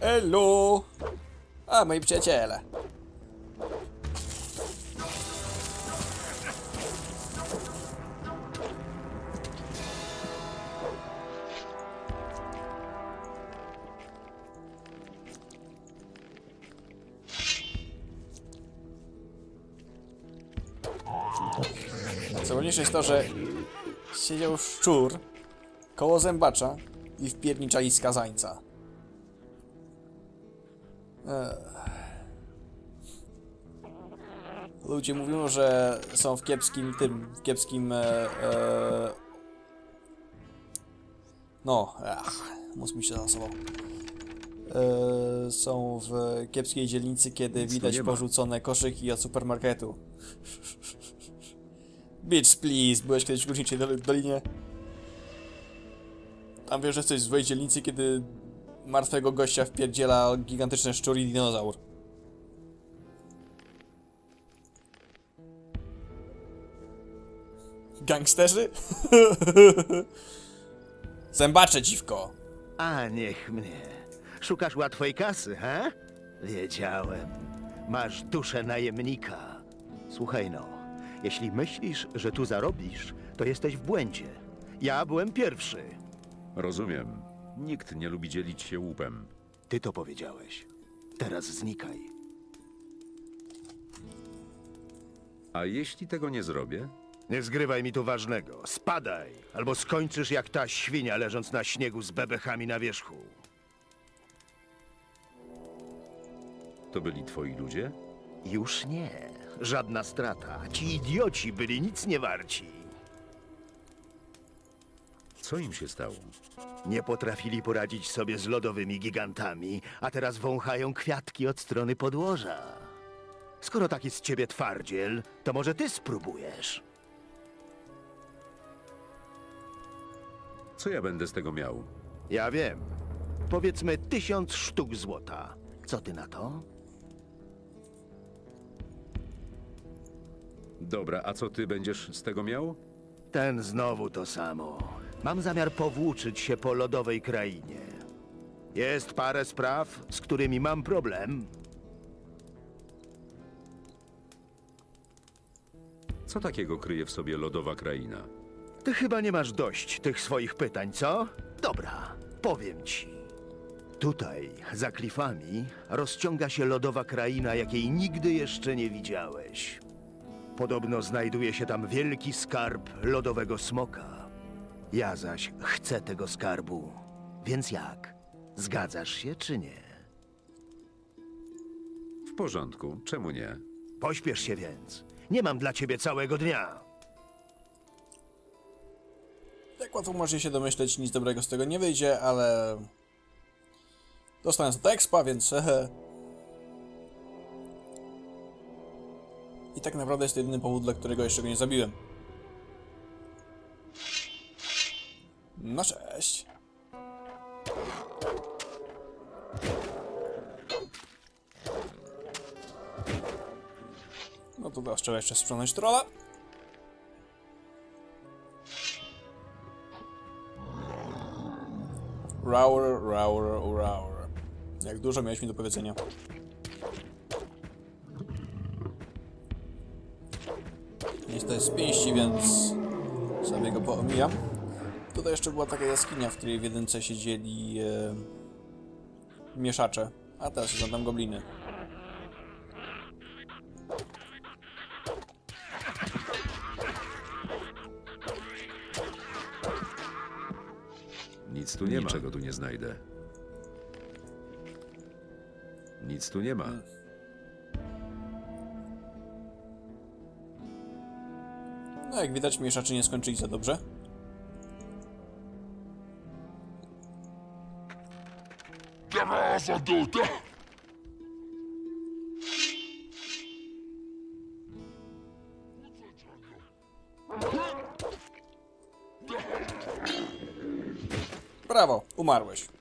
Elu! A, moi przyjaciele. Najważniejsze jest to, że siedział szczur koło zębacza i wpierniczali skazańca. Ludzie mówią, że są w kiepskim tym, w kiepskim e, e, no, ach, mózg mi się zasował. E, są w kiepskiej dzielnicy, kiedy Nic widać porzucone koszyki od supermarketu. Bitch, please, byłeś kiedyś w Górniczej Dol- Dolinie? Tam wiesz, że jesteś w złej dzielnicy, kiedy martwego gościa wpierdziela gigantyczny szczur i dinozaur. Gangsterzy? Zębacze, dziwko. A niech mnie. Szukasz łatwej kasy, he? Wiedziałem. Masz duszę najemnika. Słuchaj no, jeśli myślisz, że tu zarobisz, to jesteś w błędzie. Ja byłem pierwszy. Rozumiem. Nikt nie lubi dzielić się łupem. Ty to powiedziałeś. Teraz znikaj. A jeśli tego nie zrobię? Nie zgrywaj mi tu ważnego. Spadaj, albo skończysz jak ta świnia leżąc na śniegu z bebechami na wierzchu. To byli twoi ludzie? Już nie. Żadna strata. Ci idioci byli nic nie warci. Co im się stało? Nie potrafili poradzić sobie z lodowymi gigantami, a teraz wąchają kwiatki od strony podłoża. Skoro taki z ciebie twardziel, to może ty spróbujesz. Co ja będę z tego miał? Ja wiem. Powiedzmy tysiąc sztuk złota. Co ty na to? Dobra, a co ty będziesz z tego miał? Ten znowu to samo. Mam zamiar powłóczyć się po lodowej krainie. Jest parę spraw, z którymi mam problem. Co takiego kryje w sobie lodowa kraina? Ty chyba nie masz dość tych swoich pytań, co? Dobra, powiem ci. Tutaj, za klifami, rozciąga się lodowa kraina, jakiej nigdy jeszcze nie widziałeś. Podobno znajduje się tam wielki skarb lodowego smoka. Ja zaś chcę tego skarbu. Więc jak? Zgadzasz się czy nie? W porządku, czemu nie? Pośpiesz się więc. Nie mam dla ciebie całego dnia. Jak łatwo możecie się domyśleć, nic dobrego z tego nie wyjdzie, ale... Dostanę za to expa, więc... I tak naprawdę jest to jedyny powód, dla którego jeszcze go nie zabiłem. No cześć. No to teraz trzeba jeszcze sprzątnąć trolla. Rower, rower, rower. Jak dużo miałeś mi do powiedzenia. Jest to jest z pięści, więc sobie go poomijam. Tutaj jeszcze była taka jaskinia, w której w jedynce siedzieli e, mieszacze, a teraz są tam gobliny. Nic tu nie ma. Niczego tu nie znajdę. Nic tu nie ma. No jak widać mieszacze nie skończyli za dobrze. Brawo, umarłeś.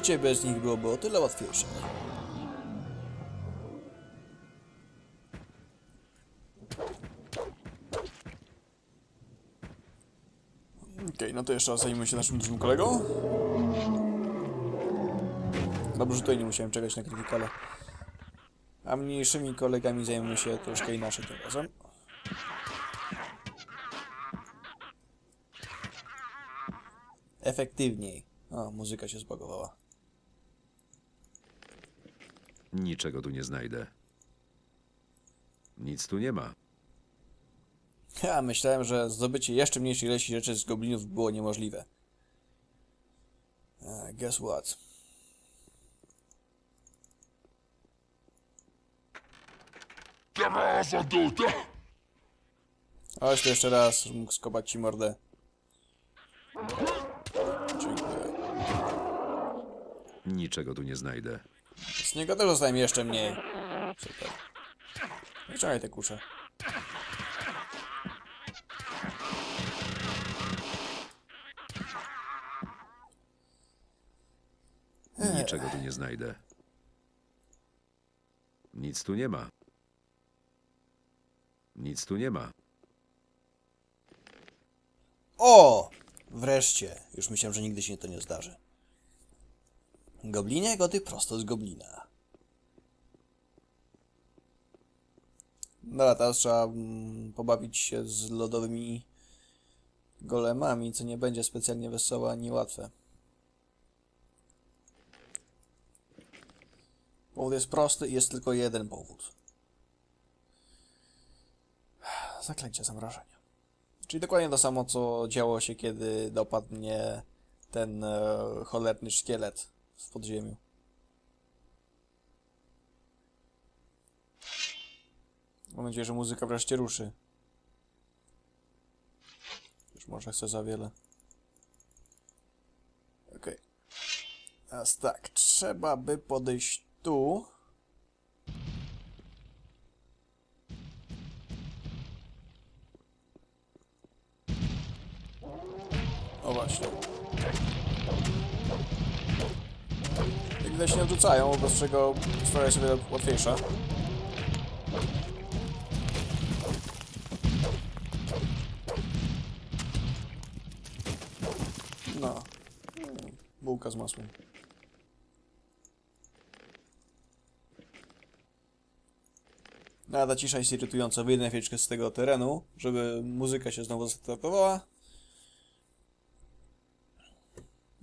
Życie bez nich byłoby o tyle łatwiejsze. Okej, no to jeszcze raz zajmę się naszym dużym kolegą. Dobrze, że tutaj nie musiałem czekać na krytykale. A mniejszymi kolegami zajmę się troszkę inaczej tym razem. Efektywniej. O, muzyka się zbagowała. Niczego tu nie znajdę. Nic tu nie ma. Ja myślałem, że zdobycie jeszcze mniejszej ilości rzeczy z goblinów było niemożliwe. Uh, guess what? Chodź tu jeszcze raz, żebym mógł skopać ci mordę. Dziękuję. Niczego tu nie znajdę. Z niego też zostałem jeszcze mniej. Super. Wyciągaj te kusze. Niczego tu nie znajdę. Nic tu nie ma. Nic tu nie ma. O! Wreszcie. Już myślałem, że nigdy się to nie zdarzy. Goblinie gody prosto z goblina. Dobra, teraz trzeba mm, pobawić się z lodowymi golemami, co nie będzie specjalnie wesołe ani łatwe. Powód jest prosty i jest tylko jeden powód. Zaklęcie zamrażenia. Czyli dokładnie to samo, co działo się, kiedy dopadł mnie ten e, cholerny szkielet w podziemiu. Mam nadzieję, że muzyka wreszcie ruszy. Już może chcę za wiele. Okej. Teraz tak, trzeba by podejść tu. Widać nie odrzucają, bez czego sprawa jest wiele łatwiejsza. No. Bułka z masłem. Nada cisza jest irytująca. Wyjdę na chwileczkę z tego terenu, żeby muzyka się znowu zastartowała.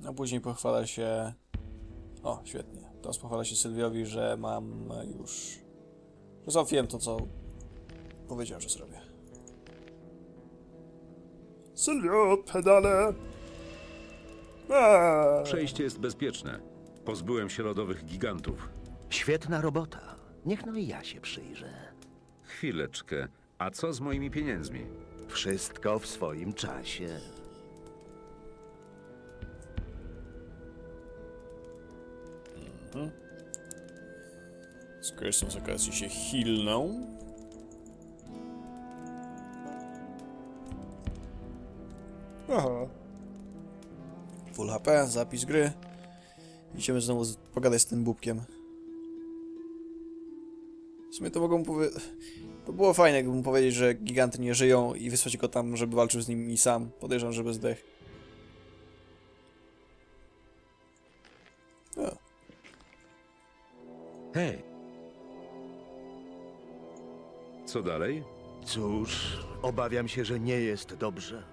A później pochwala się... O, świetnie. Teraz pochwala się Sylwiowi, że mam już... Że załatwiłem to, co powiedział, że zrobię. Sylwio, pedale! Eee. Przejście jest bezpieczne. Pozbyłem się lodowych gigantów. Świetna robota. Niech no i ja się przyjrzę. Chwileczkę. A co z moimi pieniędzmi? Wszystko w swoim czasie. Jestem z okazji się hilną. Aha. Full HP, zapis gry. Idziemy znowu z- pogadać z tym bubkiem. W sumie to mogą powie... To było fajne, jakbym powiedzieć, że giganty nie żyją i wysłać go tam, żeby walczył z nimi sam. Podejrzewam, żeby zdech. O, Hej! Co dalej? Cóż, obawiam się, że nie jest dobrze.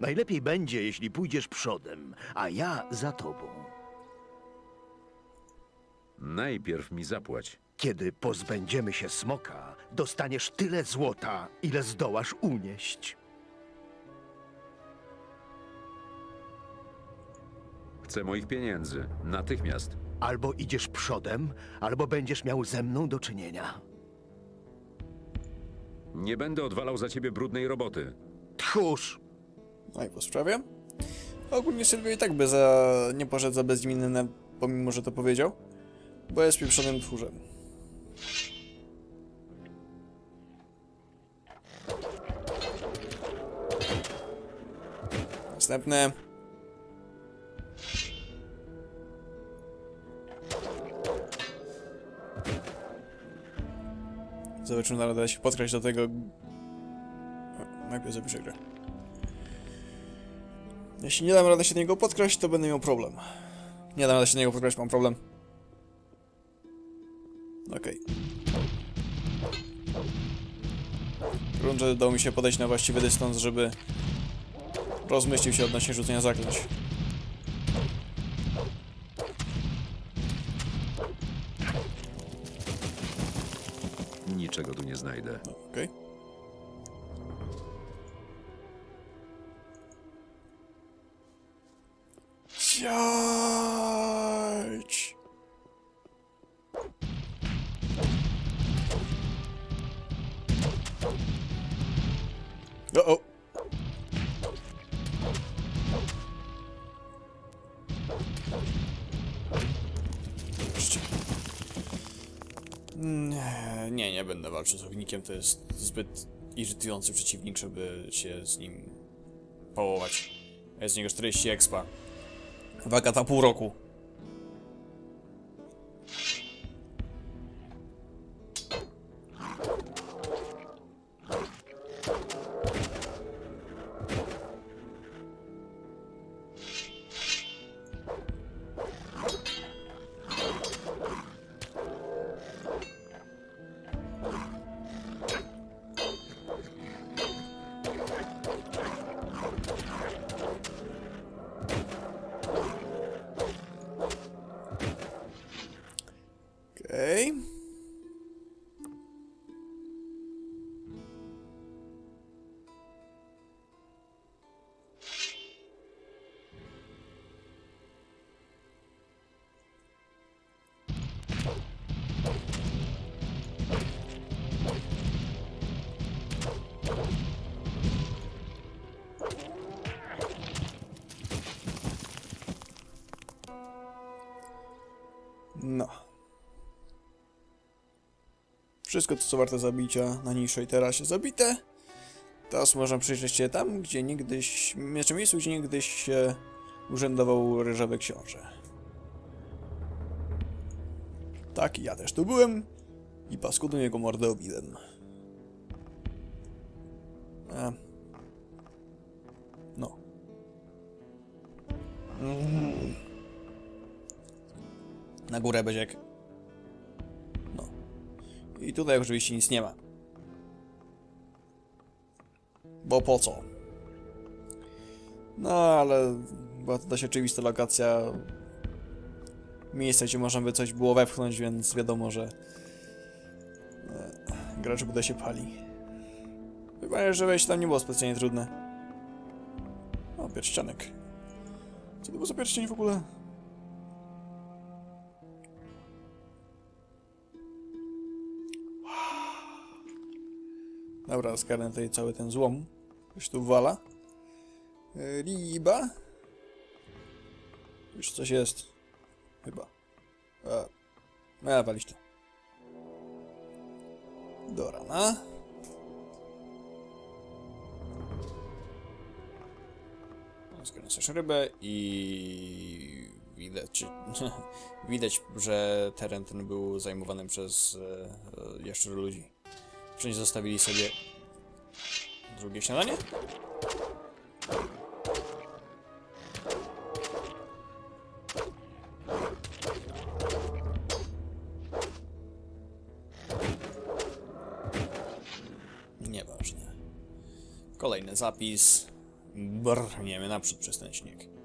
Najlepiej będzie, jeśli pójdziesz przodem, a ja za tobą. Najpierw mi zapłać. Kiedy pozbędziemy się smoka, dostaniesz tyle złota, ile zdołasz unieść. Chcę moich pieniędzy. Natychmiast. Albo idziesz przodem, albo będziesz miał ze mną do czynienia. Nie będę odwalał za ciebie brudnej roboty. Tchórz! No i po sprawie. Ogólnie Sylwia i tak by za... nie poszedł za bezimienny, pomimo że to powiedział. Bo jest pieprzonym tchórzem. Następne. Zobaczymy, na da się podkraść do tego... Najpierw zapiszę grę. Jeśli nie dam rady się do niego podkraść, to będę miał problem. Nie dam rady się do niego podkraść, mam problem. Okej. Grunt, że udało mi się podejść na właściwy dystans, żeby rozmyślił się odnośnie rzucenia zaklęć. Niczego tu nie znajdę. No, Okej. Siać! Nie, nie, będę walczył z ognikiem, to jest zbyt irytujący przeciwnik, żeby się z nim połować. Jest z niego 40 expa. Waga ta pół roku. No. Wszystko to, co warte zabicia na niższej terasie zabite. Teraz można przyjrzeć się tam, gdzie niegdyś... Znaczy miejscu, gdzie niegdyś e, urzędował ryżowy książę. Tak, ja też tu byłem. I paskudną jego mordę obiłem. Na górę, Beziek. No. I tutaj oczywiście nic nie ma. Bo po co? No, ale była to dość oczywista lokacja. Miejsce, gdzie można by coś było wepchnąć, więc wiadomo, że e, gracz bude się pali. Chyba, że wejście tam nie było specjalnie trudne. O, pierścionek. Co to był za pierścień w ogóle? Dobra, zgarnę tutaj cały ten złom. Już tu wala. E, Riba. Już coś jest. Chyba. A, a walić to. Do rana. Zgarnę sobie rybę i widać, widać, że teren ten był zajmowany przez e, e, jeszcze ludzi. Wszędzie zostawili sobie drugie śniadanie? Nieważne. Kolejny zapis. Brniemy naprzód przez ten śnieg.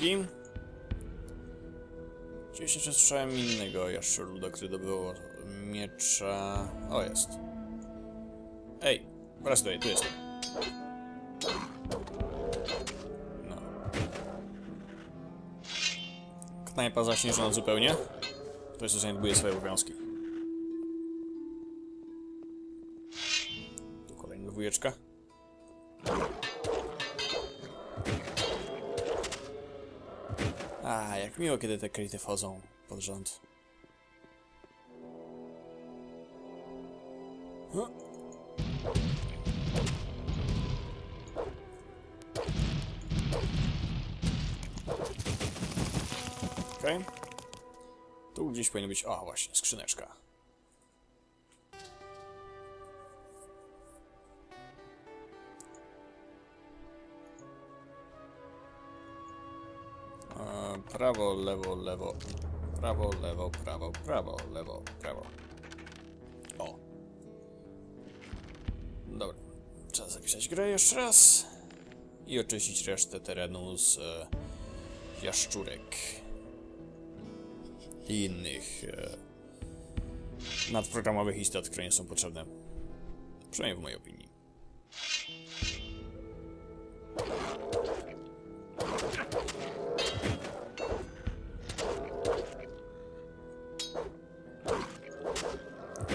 Drugim. Gdzieś jeszcze słyszałem innego jeszcze luda, który dobywał miecza... O, jest. Ej, wraz tutaj, tu jest. No. Knajpa zaśnieżona zupełnie. To jeszcze zaniedbuje swoje obowiązki. Miło, kiedy te kryty wchodzą pod rząd. Okej. Tu gdzieś powinno być... O, właśnie, skrzyneczka. Prawo, lewo, lewo. Prawo, lewo, prawo, prawo, lewo, prawo. O. Dobra. Trzeba zapisać grę jeszcze raz. I oczyścić resztę terenu z e, jaszczurek i innych e, nadprogramowych istot, które nie są potrzebne. Przynajmniej w mojej opinii.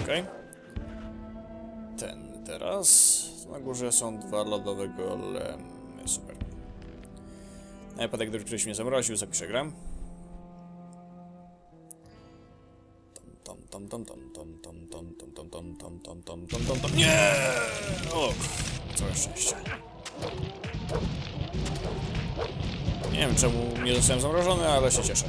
Okej. Ten teraz. Na górze są dwa lodowe golemy. Super. Na wypadek, gdyby ktoś mnie zamroził, zapiszę grę. Tom, tom, tom, tom, tom, tom, tom, tom, tom, tom, tom, tom, tom, tom, tom, tom. Nie! O, całe szczęście. Nie wiem czemu nie zostałem zamrożony, ale się cieszę.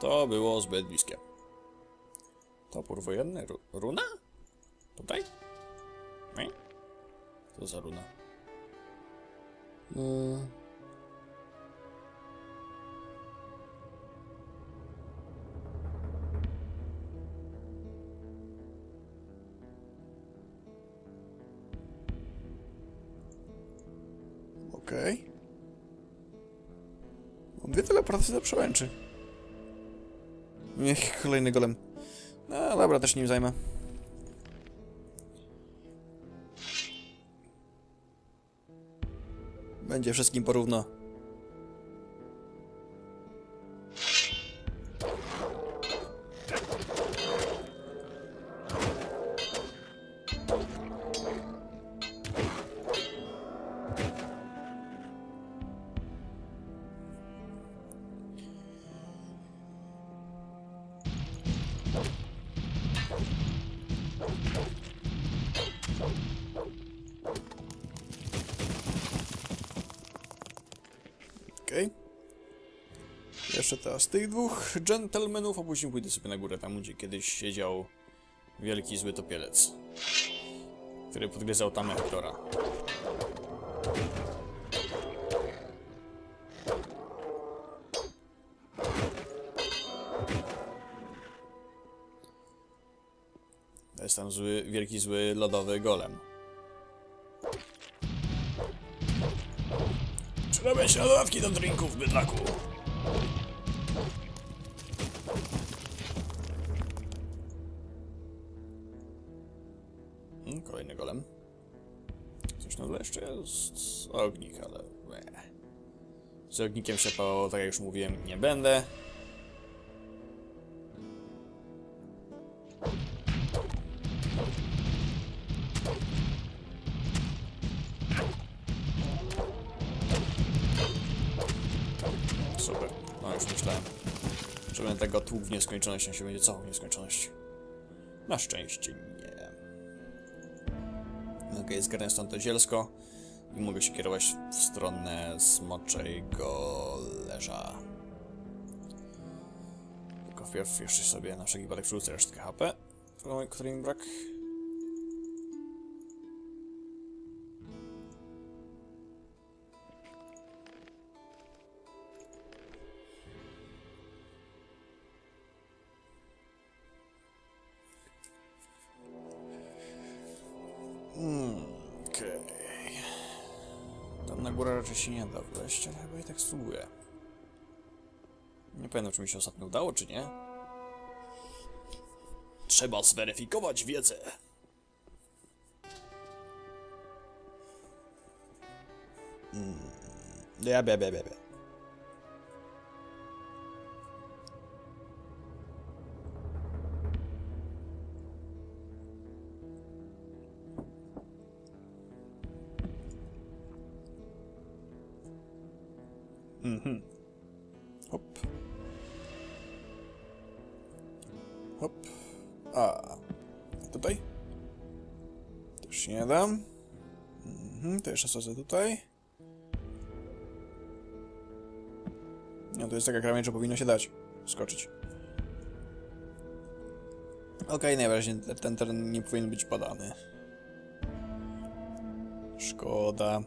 To było zbyt bliskie. Topór wojenny. Ru runa? Tutaj? Co za runa? Mm. Dwie teleportacje do przełęczy. Niech kolejny golem. No dobra, też nim zajmę. Będzie wszystkim porówno. Jeszcze teraz tych dwóch gentlemanów, a później pójdę sobie na górę, tam gdzie kiedyś siedział wielki zły topielec, który podgryzał tam Hektora. To jest tam zły, wielki zły lodowy golem. Przerabiaj się dodatki do drinków, bydlaku. Jest. Ognik, ale... Z ognikiem się po, tak jak już mówiłem, nie będę. Super. No już myślałem, że będę tego tłuk w nieskończoność, a się będzie całą nieskończoność. Na szczęście nie. Okej, okay, zgarnę stąd to zielsko i mogę się kierować w stronę smoczego leża. Tylko wpierw jeszcze sobie na wszelki wypadek przerzucę resztkę HP, której mi brak. Się nie da wleźć, ale chyba i tak spróbuję. Nie pamiętam, czy mi się ostatnio udało, czy nie. Trzeba zweryfikować wiedzę. Mm. Ja, be, be, be, be. Jeszcze sadzę tutaj. No to jest taka kamień, że powinno się dać. Skoczyć. Okej, najwyraźniej te- ten teren nie powinien być badany. Szkoda.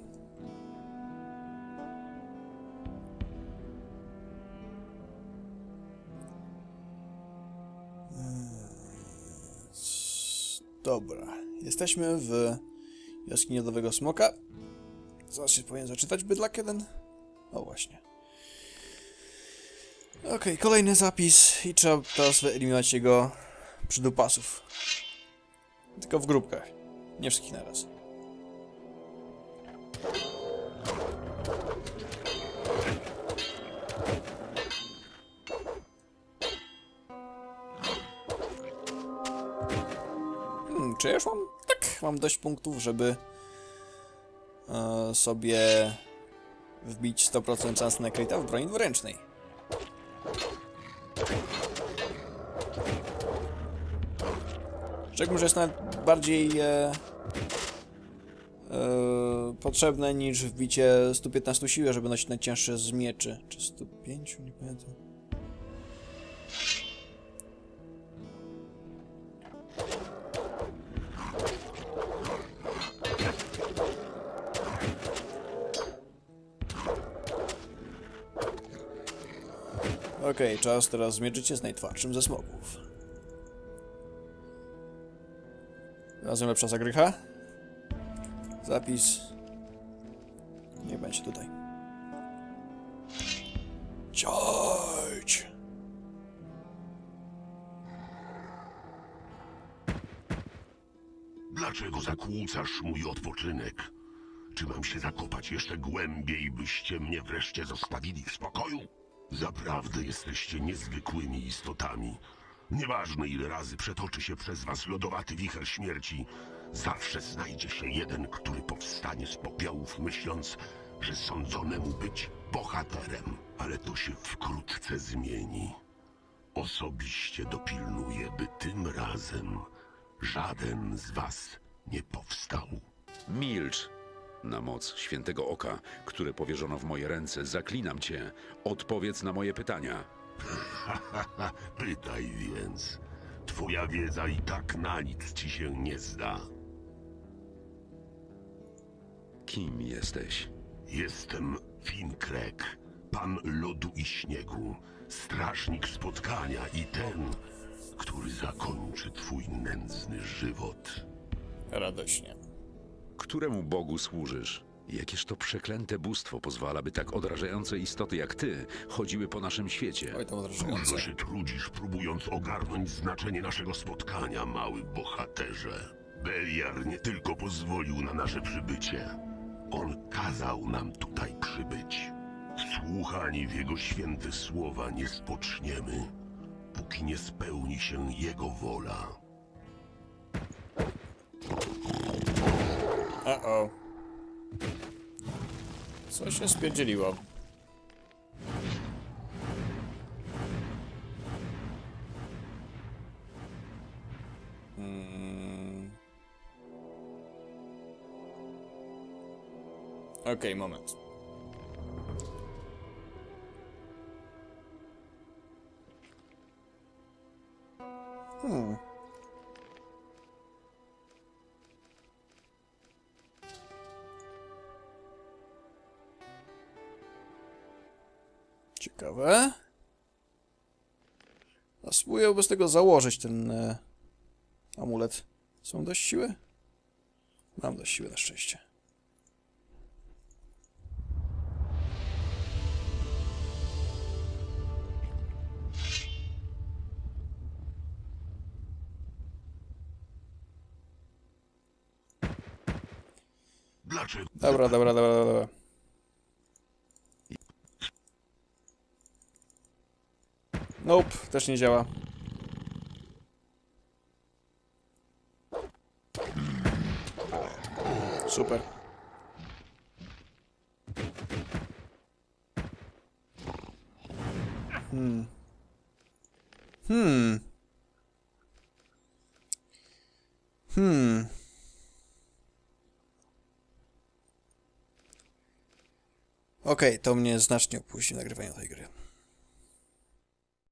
Dobra, jesteśmy w jaskini Lodowego Smoka. Zaraz się powinien zaczytać bydlak jeden. O właśnie. Okej, kolejny zapis i trzeba teraz wyeliminować jego przydupasów. Tylko w grupkach, nie wszystkich naraz. Hmm, czy ja już mam? Mam dość punktów, żeby e, sobie wbić 100% szans na kryta w broni dwuręcznej. Szczególnie, że jest nawet bardziej e, e, potrzebne niż wbicie 115 siły, żeby nosić najcięższe z mieczy. Czy 105? Nie pamiętam. Okej, czas teraz zmierzyć się z najtwardszym ze smoków. Razem lepsza zagrycha. Zapis. Nie będzie tutaj. Ciąć! Dlaczego zakłócasz mój odpoczynek? Czy mam się zakopać jeszcze głębiej, byście mnie wreszcie zostawili w spokoju? Zaprawdę jesteście niezwykłymi istotami. Nieważne ile razy przetoczy się przez was lodowaty wicher śmierci, zawsze znajdzie się jeden, który powstanie z popiołów, myśląc, że sądzono mu być bohaterem. Ale to się wkrótce zmieni. Osobiście dopilnuję, by tym razem żaden z was nie powstał. Milcz. Na moc świętego oka, które powierzono w moje ręce, zaklinam cię. Odpowiedz na moje pytania. Haha, pytaj więc. Twoja wiedza i tak na nic ci się nie zda. Kim jesteś? Jestem Finkrek, pan lodu i śniegu, strażnik spotkania i ten, który zakończy twój nędzny żywot. Radośnie. Któremu Bogu służysz? Jakież to przeklęte bóstwo pozwala, by tak odrażające istoty jak ty chodziły po naszym świecie? Oj, to odrażające. Dużo się trudzisz, próbując ogarnąć znaczenie naszego spotkania, mały bohaterze. Beliar nie tylko pozwolił na nasze przybycie, on kazał nam tutaj przybyć. Słuchani w jego święte słowa nie spoczniemy, póki nie spełni się jego wola. Uh-oh. Co się spierdzieliło? Hmm. Okej, moment. Hmm. Ciekawe. A spróbuję bez tego założyć ten e, amulet. Są dość siły? Mam dość siły na szczęście. Dlaczego? Dobra, dobra, dobra, dobra. Nope, też nie działa. Super. Hmm. Hmm. Hmm. Okej, to mnie znacznie opóźni nagrywanie tej gry.